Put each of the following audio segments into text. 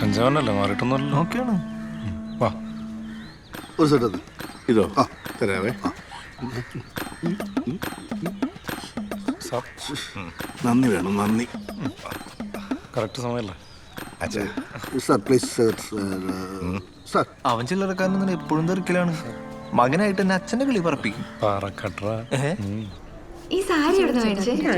അഞ്ചാവനല്ലേ മാറിയിട്ടൊന്നുമല്ലോ ഓക്കെയാണ്. വാ. ഒരു സെറ്റ് അത്. ഇതോ? തരാവേ. സാർ നന്ദി വേണം നന്ദി. കറക്റ്റ് സമയമല്ലേ? സാർ പ്ലീസ് സാർ അവൻ ചില്ലറക്കാരൻ എപ്പോഴും തെറിക്കലാണ് മകനായിട്ട് എന്നെ അച്ഛന്റെ കിളി പറപ്പിക്കും. ഈ സാരി മേടിച്ചേ? ആ,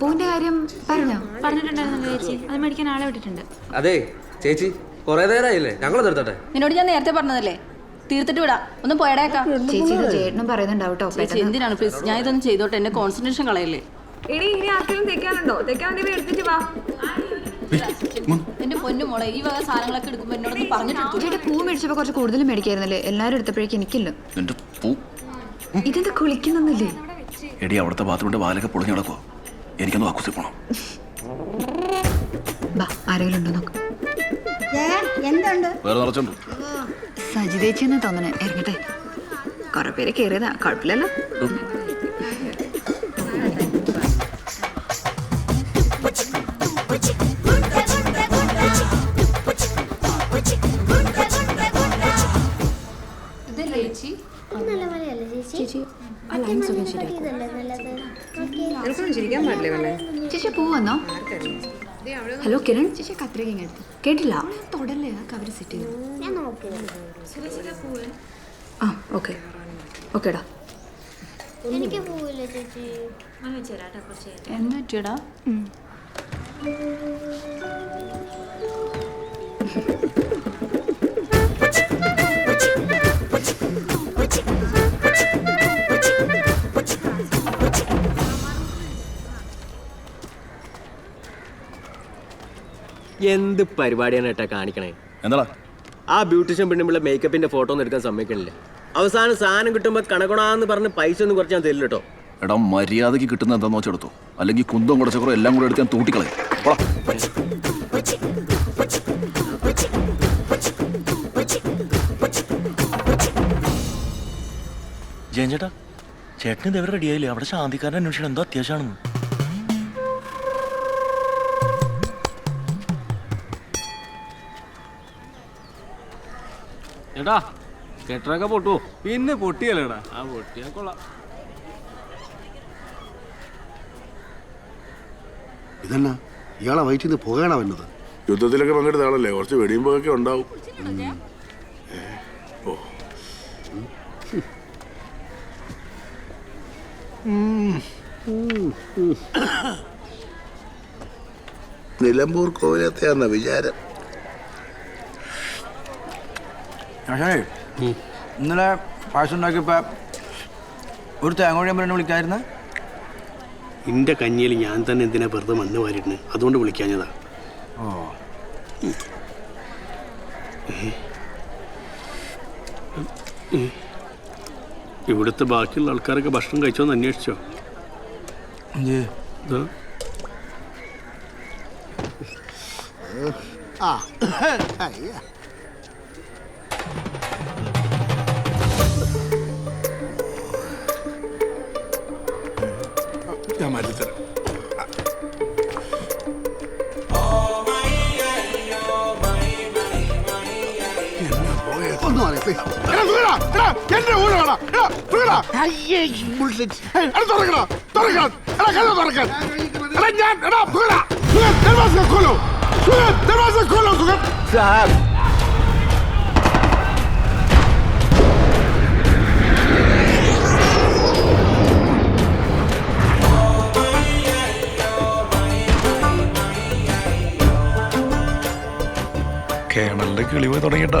പൂവിന്റെ കാര്യം പറഞ്ഞോ? പറഞ്ഞിട്ടുണ്ടായിരുന്നു ചേച്ചി. അത് മേടിക്കാൻ ആളെ വിട്ടിട്ടുണ്ട്. അതെ ചേച്ചി കുറെ നേരമായില്ലേ ഞങ്ങൾ തീർത്തട്ടെ നിന്നോട് ഞാൻ നേരത്തെ പറഞ്ഞതല്ലേ? തീർത്തിട്ട് വിടാം. ഒന്ന് പോയടേക്കാം. ചേച്ചി ഇത് ചേട്ടനും പറയുന്നുണ്ടാവും കേട്ടോ. ചേച്ചി എന്തിനാണ് പ്ലീസ് ഞാൻ ഇതൊന്നും ചെയ്തോട്ടെ. എന്റെ കോൺസെൻട്രേഷൻ കളയല്ലേ? എടി ഇനി ആർക്കെങ്കിലും തെക്കാനുണ്ടോ? തെക്കാൻ വേണ്ടി എടുത്തിട്ട് വാ. എന്റെ പൊന്നു മോളെ ഈ വക സാധനങ്ങളൊക്കെ എടുക്കുമ്പോ എന്നോട് പറഞ്ഞിട്ടെടുത്തു ചേട്ടാ പൂ മേടിച്ചപ്പോ കുറച്ച് കൂടുതൽ മേടിക്കായിരുന്നല്ലേ? എല്ലാരും എടുത്തപ്പോഴേക്ക് എനിക്കില്ല. പൂ? ഇതെന്താ കുളിക്കുന്നൊന്നുമില്ലേ? എടി അവിടുത്തെ ബാത്റൂമിന്റെ വാലൊക്കെ പൊളിഞ്ഞു കിടക്കുവോ. എനിക്കൊന്ന് വാക്കുസി പോണം ബാ ആരെങ്കിലും ഉണ്ടോ നോക്ക്. വേറെ നിറച്ചുണ്ട്. സജിതേച്ചി എന്ന് തോന്നണേ ഇറങ്ങട്ടെ. കുറെ പേര് കയറിയതാ കുഴപ്പമില്ലല്ലോ ചേച്ചി? പൂ പോവെന്നോ? ഹലോ കിരൺ. ചേച്ചി കത്രിക ഇങ്ങ് എടുത്തു കേട്ടില്ല. തൊടല്ലേ ആ കവർ സെറ്റ് ചെയ്തു ആ ഓക്കെ. ഓക്കേടാ. എനിക്ക് Thank ചേച്ചി എന്ത് പരിപാടിയാണ് ഏട്ടാ കാണിക്കണേ? എന്താ ആ ബ്യൂട്ടീഷ്യൻ പെണ്ണുമ്പിള്ള മേക്കപ്പിന്റെ ഫോട്ടോ ഒന്നും എടുക്കാൻ സമ്മതിക്കണില്ല. അവസാനം സാധനം കിട്ടുമ്പോൾ കണക്കണാന്ന് പറഞ്ഞ് പൈസ ഒന്നും കുറച്ച് ഞാൻ തരില്ല കേട്ടോ എടാ മര്യാദയ്ക്ക് കിട്ടുന്ന എന്താന്ന് വെച്ചെടുത്തു അല്ലെങ്കിൽ കുന്തം കുടച്ചക്കുറോ എല്ലാം കൂടെ എടുക്കാൻ തൂട്ടിക്കളയും. ജയൻ ചേട്ടാ ചേട്ടൻ ഇതെവിടെ റെഡിയായില്ലേ അവിടെ ശാന്തിക്കാരൻ അന്വേഷണം എന്തോ അത്യാവശ്യമാണെന്ന്. ഏട്ടാ കെട്ടറൊക്കെ പൊട്ടുവോ? പിന്നെ പൊട്ടിയല്ലേടാ. ആ പൊട്ടിയാ കൊള്ളാം. ഇതെന്നാ? ഇയാളെ വയറ്റിൽ നിന്ന് പുകയാണോ വന്നത് യുദ്ധത്തിലൊക്കെ പങ്കെടുത്ത ആളല്ലേ? കുറച്ച് വെടിയുമ്പോഴൊക്കെ ഉണ്ടാവും. ഓ. നിലമ്പൂർ കോവിലത്തെയാന്ന വിചാരം. ഇന്നലെ പായസം ഉണ്ടാക്കിയപ്പോ ഒരു തേങ്ങോഴി അമ്മ വിളിക്കായിരുന്നു? നിന്റെ കഞ്ഞിയിൽ ഞാൻ തന്നെ എന്തിനാ വെറുതെ മണ്ണ് വാരിട്ട് അതുകൊണ്ട് വിളിക്കാഞ്ഞതാ. ഓ. ഇവിടുത്തെ ബാക്കിയുള്ള ആൾക്കാരൊക്കെ ഭക്ഷണം കഴിച്ചോന്ന് അന്വേഷിച്ചോ? ആ. ഞാൻ മാറ്റിത്തരാം ഒന്ന് please. എന്റെ അയ്യേ, bullshit. തുറക്കണം എടാ കഥ തുറക്കാൻ എടാ ഞാൻ എടാ സുഹൃത്താ, സുഹൃത്ത്, ദർവാസ खोलो കിളി പോയി തുടങ്ങിട്ടാ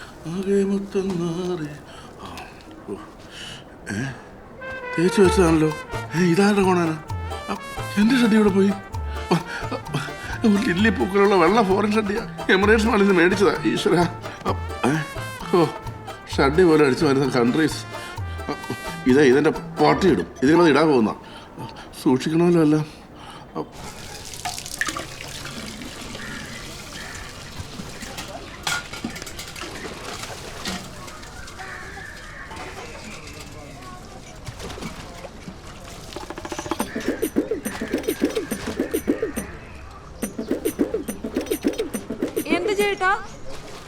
ആകെ മൊത്തം നാറി തേച്ച് വെച്ചതാണല്ലോ. ഇതാരുടെ കോണാണ്? എന്റെ ഷഡി ഇവിടെ പോയി? ഒരു ലില്ലി പൂക്കളുള്ള വെള്ള ഫോറിൻ ഷഡിയാ എമിറേറ്റ്സ് മാളിൽ നിന്ന് മേടിച്ചതാ ഈശ്വര. ഷഡി പോലെ അടിച്ചു വരുന്ന കൺട്രീസ് ഇതാ ഇതെന്റെ പാട്ടി ഇടും. ഇതിനത് ഇടാൻ പോകുന്ന സൂക്ഷിക്കണമല്ലോ എല്ലാം എന്ത് ചേട്ടാ ഏ, ഒ-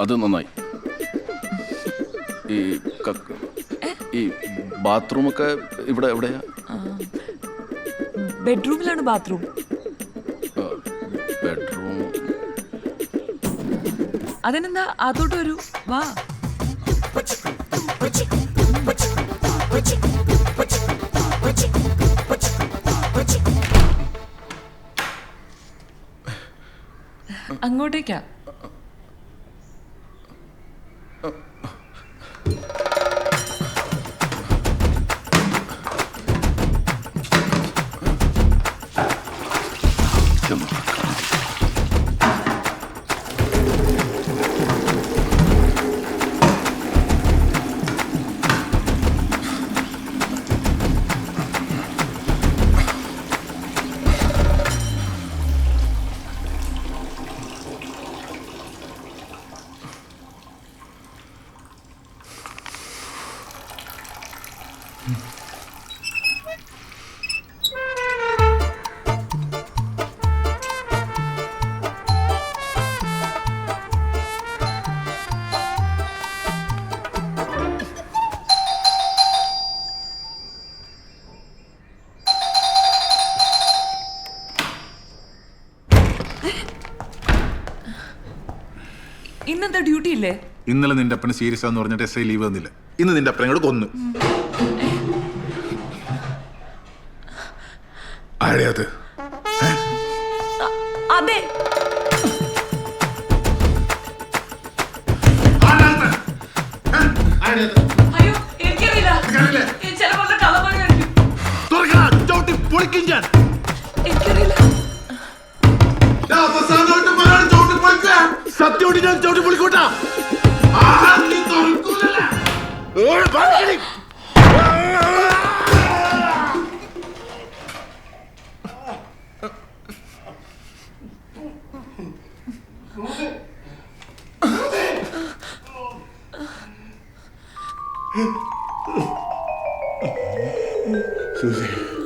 അത് നന്നായി. ഈ ഈ ബാത്റൂമൊക്കെ ഇവിടെ എവിടെയാ? ബെഡ്റൂമിലാണ് ബാത്റൂം. ബെഡ്റൂം. അതിനെന്താ അതോട്ട് വരൂ? വാ. അങ്ങോട്ടേക്കാ. ഇന്നെന്താ ഡ്യൂട്ടി ഇല്ലേ? ഇന്നലെ നിന്റെ അപ്പന് സീരിയസ് ആന്ന് പറഞ്ഞിട്ട് എസ് ഐ ലീവ് തന്നില്ല. ഇന്ന് നിന്റെ അപ്പനെ കൂടെ കൊന്നു. ആരെയത് അതെ? അയ്യോ すいません。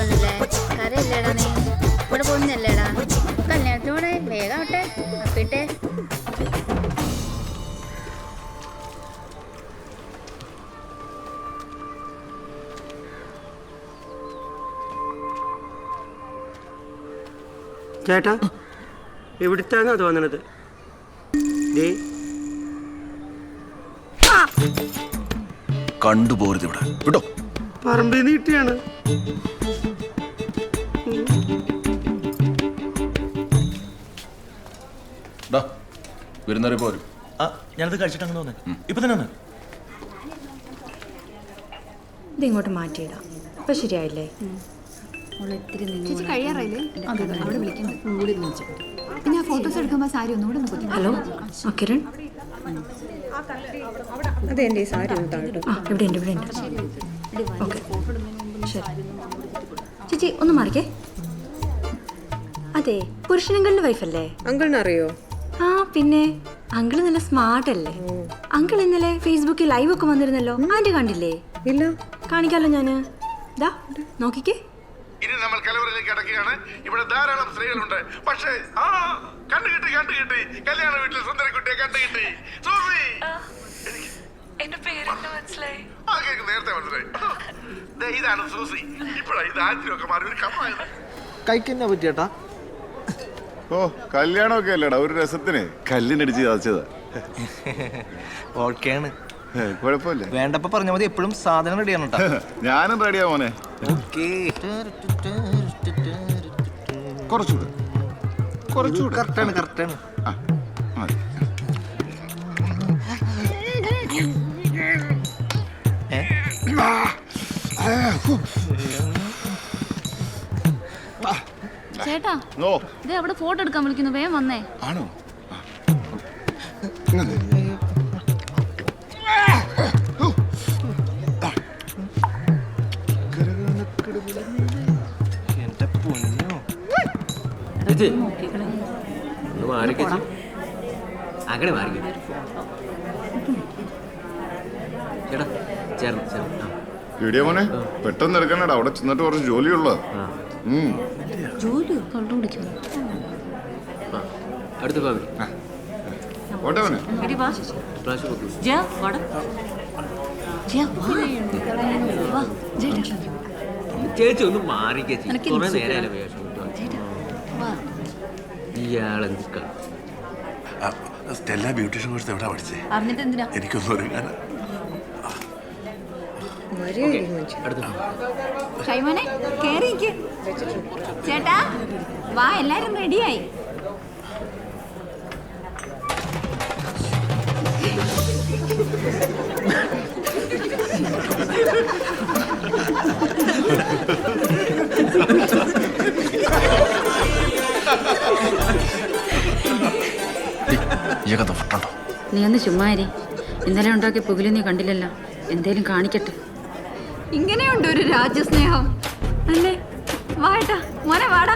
അത്ര കരയല്ലേടാ നീ? ഇവിടെ പോകുന്നല്ലേടാ കല്യാണത്തിനോടെ വേഗം ആവട്ടെ അപ്പിട്ടെ. ചേട്ടാ എവിടുത്താന്നാ തോന്നണത് ദേ. കണ്ടുപോരുത് ഇവിടെ. വിട്ടോ? പറമ്പിൽ നിന്ന് വരുന്നവരെ പോരും. ആ ഞാനത് കഴിച്ചിട്ട് അങ്ങനെ ഇപ്പൊ തന്നെ വന്നേ. ഇത് ഇങ്ങോട്ട് മാറ്റിയിടാം. ഇപ്പൊ ശരിയായില്ലേ? പിന്നെ ഫോട്ടോസ് എടുക്കുമ്പോൾ സാരി ഒന്നുകൂടെ ഹലോ ആ കിരൺ? അതെ എന്റെ സാരി ആ ഇവിടെ ഉണ്ട് ഇവിടെ ഉണ്ട്. ഓക്കെ. ശരി. ചേച്ചി ഒന്ന് മാറിക്കേ. അതെ പുരുഷനങ്കളുടെ വൈഫല്ലേ അങ്കളിനറിയോ? അറിയോ ആ പിന്നെ അങ്കിൾ നല്ല സ്മാർട്ട് അല്ലേ? അങ്കിൾ ഇന്നലെ ഫേസ്ബുക്കിൽ ലൈവ് ഒക്കെ വന്നിരുന്നല്ലോ. ആന്റി കണ്ടില്ലേ? ഇല്ല. കാണിക്കാലോ ഞാൻ? ദാ നോക്കിക്കേ. ഇനി നമ്മൾ കലവറിലേക്ക് അടക്കുകയാണ്. ഇവിടെ ധാരാളം സ്ത്രീകളുണ്ട്. പക്ഷേ ആ കണ്ടു കിട്ടി കണ്ടു കിട്ടി. കല്യാണ വീട്ടിൽ സുന്ദരക്കുട്ടിയെ കണ്ടു കിട്ടി. സൂഫി. എന്റെ പേരെന്നെ മനസ്സിലായി? ആ കേക്ക് നേരത്തെ മനസ്സിലായി. ദേ, ഇതാണ് സൂസി. ഇപ്പോഴാ ഇത് ആദ്യമൊക്കെ മാറി. ഒരു കമ്മായത് കൈക്കെന്നെ പറ്റിയേട്ടാ? ഓ കല്യാണമൊക്കെ അല്ലേടാ ഒരു രസത്തിന്. കല്ലിനടിച്ച് ചതച്ചതാ. ഓക്കെയാണ് ഏ, കുഴപ്പമില്ല. വേണ്ടപ്പോ പറഞ്ഞ മതി എപ്പോഴും സാധനം റെഡിയാണ് ആണ് ഞാനും റെഡിയാ മോനെ. കുറച്ചുകൂടെ. കുറച്ചുകൂടെ. കറക്റ്റാണ് കറക്റ്റാണ്. ആ ചേട്ടാ ഓ ഇത് അവിടെ ഫോട്ടോ എടുക്കാൻ വിളിക്കുന്നു. വേഗം വന്നേ. ആണോ? അങ്ങനെ മാറിക്കേ ചേട്ടാ ചേർന്ന് ചേർന്ന്. ആ. വീഡിയോ മോനെ പെട്ടെന്ന് എടുക്കണടാ. അവിടെ ചെന്നിട്ട് കുറച്ച് ജോലിയുള്ള കുടിക്കുന്നു ആ അടുത്ത ഭാവി. ചേച്ചി ഒന്ന് മാറിക്കേ ചേച്ചി. കുറെ നേരം വേഷം ഇയാളെന്ത് സ്റ്റെല്ല ബ്യൂട്ടീഷ്യൻ കോഴ്സ് എവിടെ പഠിച്ചേ? എനിക്കൊന്നും ഒരുങ്ങാൻ അടുത്ത ഷൈമോനെ കേറി ചേട്ടാ വാ എല്ലാരും റെഡിയായി. നീ ഒന്ന് ചുമ്മാരി ഇന്നലെ ഉണ്ടാക്കിയ പുകിൽ നീ കണ്ടില്ലല്ലോ. എന്തേലും കാണിക്കട്ടെ. ഇങ്ങനെയുണ്ട് ഒരു രാജ്യസ്നേഹം. മോനെ വാടാ.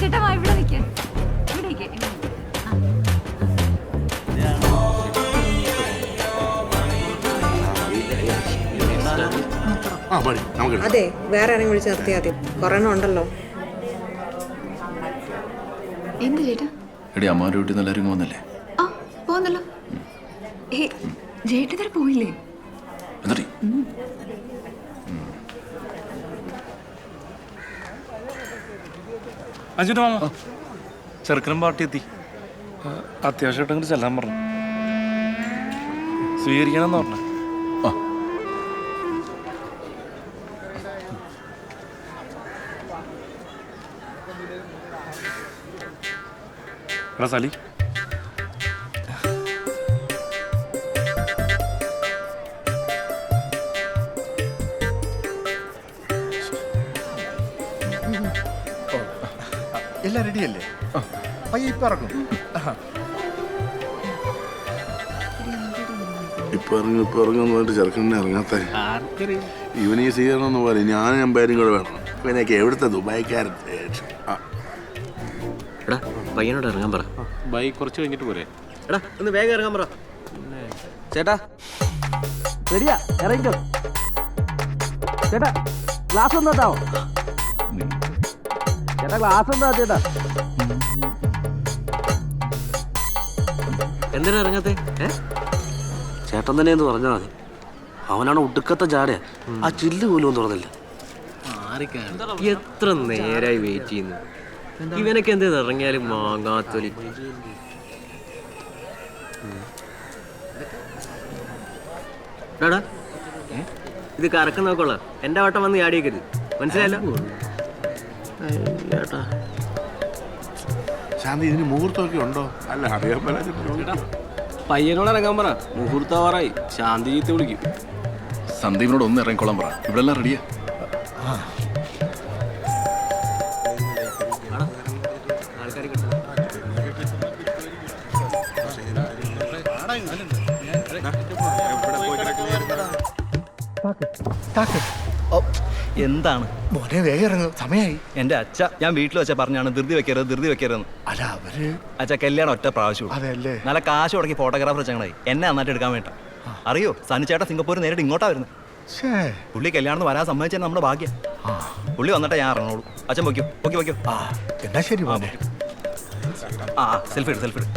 ചേട്ടാ വാ ഇവിടെ നിൽക്ക ഇവിടെ നിൽക്ക്. അതെ വേറെ ആരെങ്കിലും വിളിച്ച് നിർത്തിയാൽ മതി. കൊറോണ ഉണ്ടല്ലോ. എന്ത് ചേട്ടാ? എടി അമ്മാരുടെ വീട്ടിൽ നിന്ന് എല്ലാവരും പോകുന്നല്ലേ വന്നില്ലേ? ആ പോന്നല്ലോ. ഏ ജേട്ടൻ പോയില്ലേ? അഞ്ചിട്ട് മാമ. ചെറുക്കനും പാർട്ടി എത്തി. ആ, അത്യാവശ്യമായിട്ട് അങ്ങോട്ട് ചെല്ലാൻ പറഞ്ഞു. സ്വീകരിക്കണമെന്ന് പറഞ്ഞു. എടാ സലി. എല്ലാം റെഡിയല്ലേ പയ്യെ ഇപ്പൊ ഇറങ്ങും. ഇപ്പൊ ഇറങ്ങി ഇപ്പൊ ഇറങ്ങുന്ന പറഞ്ഞിട്ട് ചെറുക്കനെ ഇറങ്ങാത്ത. ഇവന് ഈ സ്വീകരണം എന്ന് പോലെ ഞാനും അമ്പാരും കൂടെ വേണം. ഇവനൊക്കെ എവിടുത്തെ? ദുബായിക്കാരൻ. ആ, എടാ പയ്യനോട് ഇറങ്ങാൻ പറ. ബൈക്ക് കുറച്ച് കഴിഞ്ഞിട്ട് പോരെ. എടാ ഒന്ന് വേഗം ഇറങ്ങാൻ പറ. ചേട്ടാ റെഡിയാ ഇറങ്ങിക്കോ. ചേട്ടാ ഗ്ലാസ് ഒന്ന് ചേട്ടാ ക്ലാസ് എന്താ ചേട്ടാ എന്തിനാ ഇറങ്ങാത്തെ? ഏ? ചേട്ടൻ തന്നെ എന്ന് പറഞ്ഞാൽ മതി. അവനാണ് ഒടുക്കത്തെ ചാട ആ ചില്ല് പോലും ഒന്നും തുറന്നില്ല. എത്ര നേരായി വെയിറ്റ് ചെയ്യുന്നു. ഇവനൊക്കെ എന്ത് ഇറങ്ങിയാലും മാങ്ങാത്തൊലി. ഇത് കറക്കം നോക്കോളാം. എന്റെ വട്ടം വന്ന് ചാടിയേക്കരുത്. മനസ്സിലായല്ലോ? ശാന്തി ഇതിന് മുഹൂർത്തമൊക്കെ ഉണ്ടോ? അല്ല അറിയാൻ പറ്റാ പയ്യനോട് ഇറങ്ങാൻ പറ. മുഹൂർത്താവാറായി ശാന്തി ചീത്ത വിളിക്കും. സന്ദീപിനോട് ഒന്ന് ഇറങ്ങിക്കോളാൻ പറ. ഇവിടെ എല്ലാം റെഡിയാ ആൾക്കാർ എന്താണ്? മോനെ വേഗം ഇറങ്ങും. സമയമായി എന്റെ അച്ഛ ഞാൻ വീട്ടിൽ വെച്ച പറഞ്ഞാണ് ധൃതി വെക്കരുത് ധൃതി വെക്കരുതെന്ന്. അല്ല അവർ അച്ഛ കല്യാണം ഒറ്റ പ്രാവശ്യം അതെയല്ലേ? നല്ല കാശ് മുടക്കി ഫോട്ടോഗ്രാഫർ ചങ്ങനായി എന്നെ നന്നായിട്ട് എടുക്കാൻ വേണ്ട. അറിയോ? സനിച്ചേട്ട സിംഗപ്പൂർ നേരിട്ട് ഇങ്ങോട്ടാ വരുന്നത് പുള്ളി കല്യാണം വരാൻ സമ്മതിച്ചാൽ നമ്മുടെ ഭാഗ്യം. പുള്ളി വന്നിട്ട് ഞാൻ ഇറങ്ങുള്ളൂ അച്ഛൻ വയ്ക്കോ ഓക്കെ വയ്ക്കോ എന്നാ ശരി ആ സെൽഫി എടു സെൽഫി എടു.